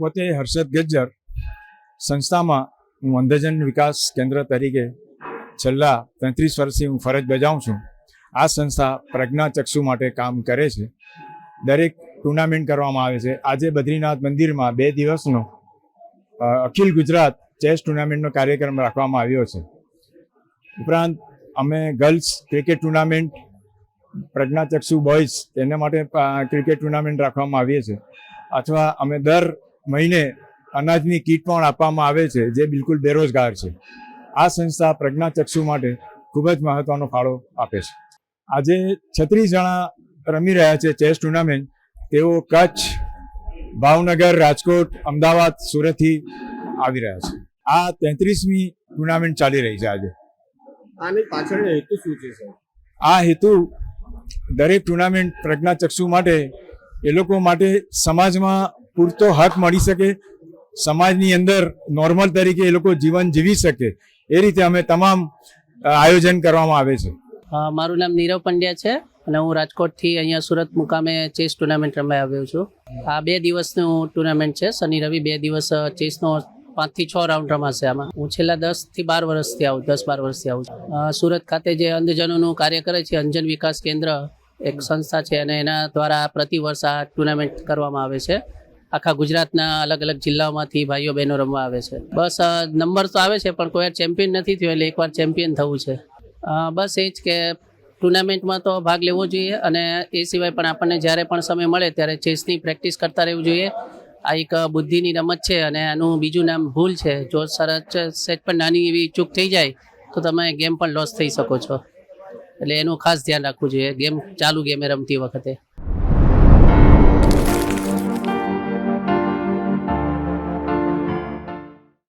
પોતે હર્ષદ ગજ્જર સંસ્થામાં હું અંધજન વિકાસ કેન્દ્ર તરીકે છેલ્લા તેત્રીસ વર્ષથી હું ફરજ બજાવું છું. આ સંસ્થા પ્રજ્ઞાચક્ષુ માટે કામ કરે છે. દરેક ટુર્નામેન્ટ કરવામાં આવે છે. આજે બદ્રીનાથ મંદિરમાં બે દિવસનો અખિલ ગુજરાત ચેસ ટુર્નામેન્ટનો કાર્યક્રમ રાખવામાં આવ્યો છે. ઉપરાંત અમે ગર્લ્સ ક્રિકેટ ટુર્નામેન્ટ પ્રજ્ઞાચક્ષુ બોયઝ, તેના માટે ક્રિકેટ ટુર્નામેન્ટ રાખવામાં આવીએ છીએ. અથવા અમે દર મહિને અનાજની કીટ પણ આપવામાં આવે છે જે બિલકુલ બેરોજગાર છે. આ સંસ્થા પ્રજ્ઞાચક્ષુ માટે ખૂબ જ મહત્વનો ફાળો આપે છે. આજે છત્રીસ જણા રમી રહ્યા છે ચેસ ટુર્નામેન્ટ. તેઓ કચ્છ ભાવનગર રાજકોટ અમદાવાદ સુરતથી આવી રહ્યા છે. આ તેત્રીસમી ટુર્નામેન્ટ ચાલી રહી છે આજે. આની પાછળનો હેતુ શું છે સર આ હેતુ દરેક ટુર્નામેન્ટ પ્રજ્ઞાચક્ષુ માટે એ લોકો માટે સમાજમાં પૂરતો હક મળી શકે, સમાજની અંદર નોર્મલ તરીકે એ લોકો જીવન જીવી શકે, એ રીતે અમે તમામ આયોજન કરવામાં આવે છે. મારું નામ નીરવ પંડ્યા છે અને હું રાજકોટથી અહીંયા સુરત મુકામે ચેસ ટુર્નામેન્ટ રમાઈ આવ્યો છું. આ બે દિવસનું ટુર્નામેન્ટ છે. શનિ રવિ બે દિવસ ચેસનો પાંચથી છ રાઉન્ડ રમાશે આમાં. હું છેલ્લા દસથી બાર વર્ષથી આવું, દસ બાર વર્ષથી આવું છું. સુરત ખાતે જે અંધજનોનું કાર્ય કરે છે, અંજન વિકાસ કેન્દ્ર એક સંસ્થા છે અને એના દ્વારા પ્રતિ વર્ષ આ ટુર્નામેન્ટ કરવામાં આવે છે. આખા ગુજરાતના અલગ અલગ જિલ્લાઓમાંથી ભાઈઓ બહેનો રમવા આવે છે. બસ નંબર તો આવે છે, પણ કોઈ ચેમ્પિયન નથી થયો એટલે એકવાર ચેમ્પિયન થવું છે. બસ એ જ કે ટુર્નામેન્ટમાં તો ભાગ લેવો જોઈએ અને એ સિવાય પણ આપણને જ્યારે પણ સમય મળે ત્યારે ચેસની પ્રેક્ટિસ કરતા રહેવું જોઈએ. આ એક બુદ્ધિની રમત છે અને આનું બીજું નામ ભૂલ છે. જો સરસ સેટ પણ નાની એવી ચૂક થઈ જાય, તો તમે ગેમ પણ લોસ થઈ શકો છો. એટલે એનું ખાસ ધ્યાન રાખવું જોઈએ. ગેમ ચાલુ ગેમે રમતી વખતે.